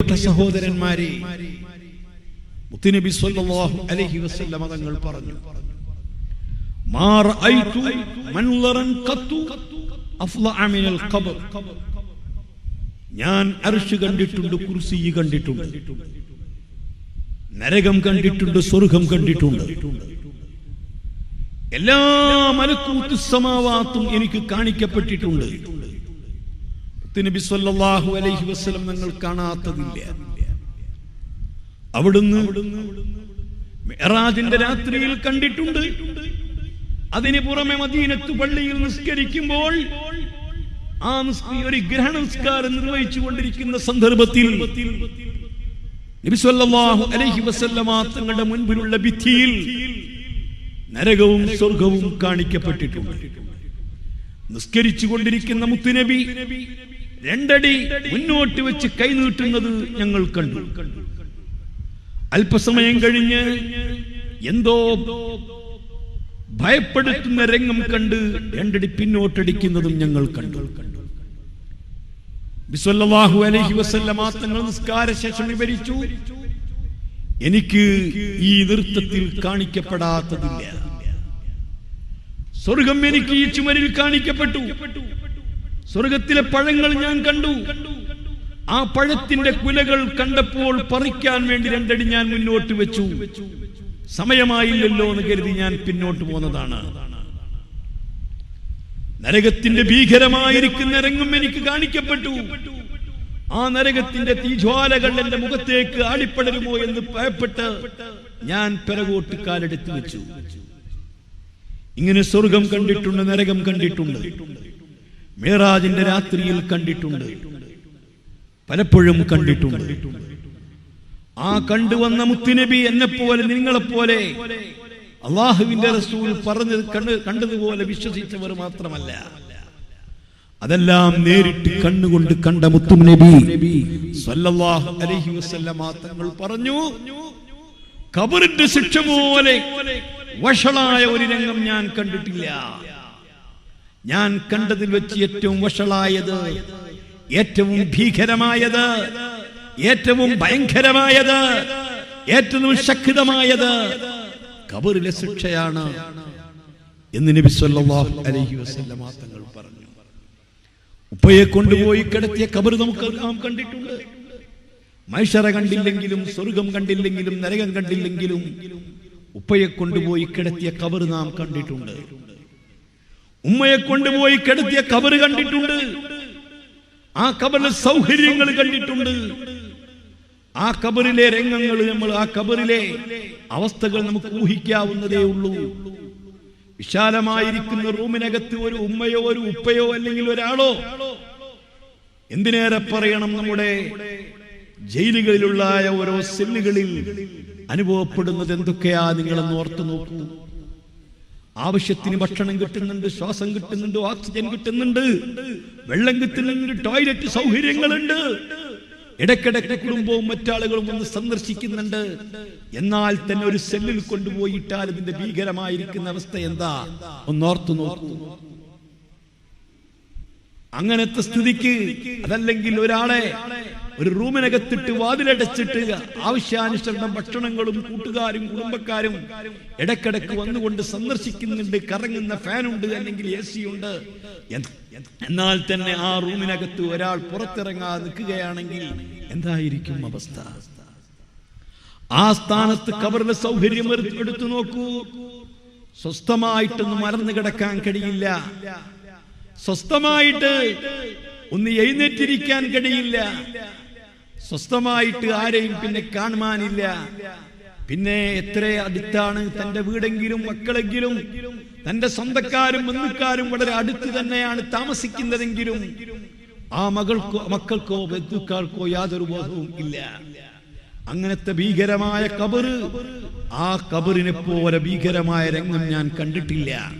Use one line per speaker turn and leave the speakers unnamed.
പ്രിയപ്പെട്ട സഹോദരന്മാരെ മുത്തുനബി സല്ലല്ലാഹു അലൈഹി വസല്ലമ തങ്ങൾ പറഞ്ഞു മാ റഅയ്തു മൻലറൻ ഖത്തു അഫ്ലഅ മിനൽ ഖബർ. ഞാൻ അർശ് കണ്ടിട്ടുണ്ട് കുർസി കണ്ടിട്ടുണ്ട് നരകം കണ്ടിട്ടുണ്ട് സ്വർഗം കണ്ടിട്ടുണ്ട്. എല്ലാ മലക്കൂത്ത് സമാവാത്തും എനിക്ക് കാണിക്കപ്പെട്ടിട്ടുണ്ട്. നബി സല്ലല്ലാഹു അലൈഹി വസല്ലം നിങ്ങൾ കാണാത്തതില്ല. അവിടുന്ന് മെഹറാജിന്റെ രാത്രിയിൽ കണ്ടിട്ടുണ്ട്. അതിന് പുറമെ മദീനത്ത് പള്ളിയിൽ നിസ്കരിക്കുമ്പോൾ ആ ഒരു ഗ്രഹണ നിസ്കാരം നിർവഹിച്ചു കൊണ്ടിരിക്കുന്ന സന്ദർഭത്തിൽ നബി സല്ലല്ലാഹു അലൈഹി വസല്ലമ തങ്ങളുടെ മുൻപിലുള്ള ഭിത്തിയിൽ നരകവും സ്വർഗവും കാണിക്കപ്പെട്ടിട്ടുണ്ട്. നിസ്കരിച്ചു കൊണ്ടിരിക്കുന്ന മുത്തുനബി രണ്ടടി മുന്നോട്ട് വെച്ച് കൈനീട്ടുന്നത് ഞങ്ങൾ കണ്ടു. അല്പസമയം കഴിഞ്ഞ് എന്തോ ഭയപ്പെടുത്തുന്ന രംഗം കണ്ട് രണ്ടടി പിന്നോട്ടടിക്കുന്നതും ഞങ്ങൾ കണ്ടു. ബിസ്വല്ലാഹു അലൈഹി വസല്ലമ തങ്ങൾ നിസ്കാര ശേഷം വിവരിച്ചു എനിക്ക് ഈ നൃത്തത്തിൽ കാണിക്കപ്പെടാത്തതില്ല. സ്വർഗം എനിക്ക് ഈ ചുമരിൽ കാണിക്കപ്പെട്ടു. സ്വർഗത്തിലെ പഴങ്ങൾ ഞാൻ കണ്ടു. ആ പഴത്തിന്റെ കുലകൾ കണ്ടപ്പോൾ പറിക്കാൻ വേണ്ടി രണ്ടടി ഞാൻ മുന്നോട്ട് വെച്ചു. സമയമായില്ലല്ലോ എന്ന് കരുതി ഞാൻ പിന്നോട്ട് പോന്നതാണ്. നരകത്തിന്റെ ഭീകരമായിരിക്കുന്ന രംഗം എനിക്ക് കാണിക്കപ്പെട്ടു. ആ നരകത്തിന്റെ തീജ്വാലകൾ എന്റെ മുഖത്തേക്ക് ആടിപ്പടരുമോ എന്ന് ഭയപ്പെട്ട് ഞാൻ പിറകോട്ട് കാലെടുത്ത് വെച്ചു. ഇങ്ങനെ സ്വർഗം കണ്ടിട്ടുണ്ട് നരകം കണ്ടിട്ടുണ്ട്. മേറാജിന്റെ രാത്രിയിൽ കണ്ടിട്ടുണ്ട്. പലപ്പോഴും കണ്ടിട്ടുണ്ട്. ആ കണ്ടുവന്ന മുത്തുനബി എന്നെ പോലെ നിങ്ങളെപ്പോലെ അള്ളാഹുവിന്റെ റസൂൽ പറഞ്ഞത് കണ്ട് കണ്ടതുപോലെ വിശ്വസിച്ചവർ മാത്രമല്ല. അതെല്ലാം നേരിട്ട് കണ്ണുകൊണ്ട് കണ്ട മുത്തും നബി സല്ലല്ലാഹു അലൈഹി തങ്ങൾ പറഞ്ഞു കബറിന്റെ ശിക്ഷ പോലെ വഷളായ ഒരു രംഗം ഞാൻ കണ്ടിട്ടില്ല. ഞാൻ കണ്ടതിൽ വെച്ച് ഏറ്റവും വഷളായത് ഏറ്റവും ഭീകരമായത് ഏറ്റവും ഭയങ്കരമായത് ഏറ്റവും ശക്തമായത് കബറിലെ ശിക്ഷയാണ് എന്ന് നബി സല്ലല്ലാഹു അലൈഹി വസല്ലമ തങ്ങൾ പറഞ്ഞു. ഉപ്പയെ കൊണ്ടുപോയി കിടത്തിയ കബർ നമുക്ക് നാം കണ്ടിട്ടുണ്ട്. മൈഷറ കണ്ടില്ലെങ്കിലും സ്വർഗം കണ്ടില്ലെങ്കിലും നരകം കണ്ടില്ലെങ്കിലും ഉപ്പയെ കൊണ്ടുപോയി കിടത്തിയ കബർ നാം കണ്ടിട്ടുണ്ട്. ഉമ്മയെ കൊണ്ടുപോയി കെടുത്തിയ കബറ് കണ്ടിട്ടുണ്ട്. ആ കബറിലെ സൗകര്യങ്ങൾ കണ്ടിട്ടുണ്ട്. ആ കബറിലെ രംഗങ്ങൾ നമ്മൾ ആ കബറിലെ അവസ്ഥകൾ നമുക്ക് ഊഹിക്കാവുന്നതേ ഉള്ളൂ. വിശാലമായിരിക്കുന്ന റൂമിനകത്ത് ഒരു ഉമ്മയോ ഒരു ഉപ്പയോ അല്ലെങ്കിൽ ഒരാളോ? എന്തിനേറെ പറയണം നമ്മുടെ ജയിലുകളിലുള്ള ഓരോ സെല്ലുകളിൽ അനുഭവപ്പെടുന്നത് എന്തൊക്കെയാ നിങ്ങളെന്ന് ഓർത്തു നോക്കൂ. ആവശ്യത്തിന് ഭക്ഷണം കിട്ടുന്നുണ്ട് ശ്വാസം കിട്ടുന്നുണ്ട് ഓക്സിജൻ കിട്ടുന്നുണ്ട് വെള്ളം കിട്ടുന്നുണ്ട് ടോയ്ലറ്റ് സൗകര്യങ്ങളുണ്ട്. ഇടയ്ക്കിടയ്ക്ക് കുടുംബവും മറ്റാളുകളും ഒന്ന് സന്ദർശിക്കുന്നുണ്ട്. എന്നാൽ തന്നെ ഒരു സെല്ലിൽ കൊണ്ടുപോയിട്ടാൽ ഇതിന്റെ ഭീകരമായിരിക്കുന്ന അവസ്ഥ എന്താ? ഒന്നോർത്തു നോക്കൂ. അങ്ങനത്തെ സ്ഥിതിക്ക് അതല്ലെങ്കിൽ ഒരാളെ ഒരു റൂമിനകത്തിട്ട് വാതിലടച്ചിട്ട് ആവശ്യാനുസരണം ഭക്ഷണങ്ങളും കൂട്ടുകാരും കുടുംബക്കാരും ഇടക്കിടക്ക് വന്നുകൊണ്ട് സന്ദർശിക്കുന്നുണ്ട് കറങ്ങുന്ന ഫാനുണ്ട് അല്ലെങ്കിൽ എ സി ഉണ്ട് എന്നാൽ തന്നെ ആ റൂമിനകത്ത് ഒരാൾ പുറത്തിറങ്ങാതെ നിൽക്കുകയാണെങ്കിൽ എന്തായിരിക്കും അവസ്ഥ? ആ സ്ഥാനത്ത് കബറിലെ സൗകര്യം എടുത്ത് നോക്കൂ. സ്വസ്ഥമായിട്ടൊന്നും മറന്നു കിടക്കാൻ കഴിയില്ല. സ്വസ്ഥമായിട്ട് ഒന്ന് എഴുന്നേറ്റിരിക്കാൻ കഴിയില്ല. സ്വസ്ഥമായിട്ട് ആരെയും പിന്നെ കാണുവാനില്ല. പിന്നെ എത്ര അടുത്താണ് തന്റെ വീടെങ്കിലും മക്കളെങ്കിലും തന്റെ സ്വന്തക്കാരും ബന്ധുക്കാരും വളരെ അടുത്ത് തന്നെയാണ് താമസിക്കുന്നതെങ്കിലും ആ മകൾക്കോ മക്കൾക്കോ ബന്ധുക്കാർക്കോ യാതൊരു ബോധവും ഇല്ല. അങ്ങനത്തെ ഭീകരമായ കബറ് ആ കബറിനെ പോലെ ഭീകരമായ രംഗം ഞാൻ കണ്ടിട്ടില്ല.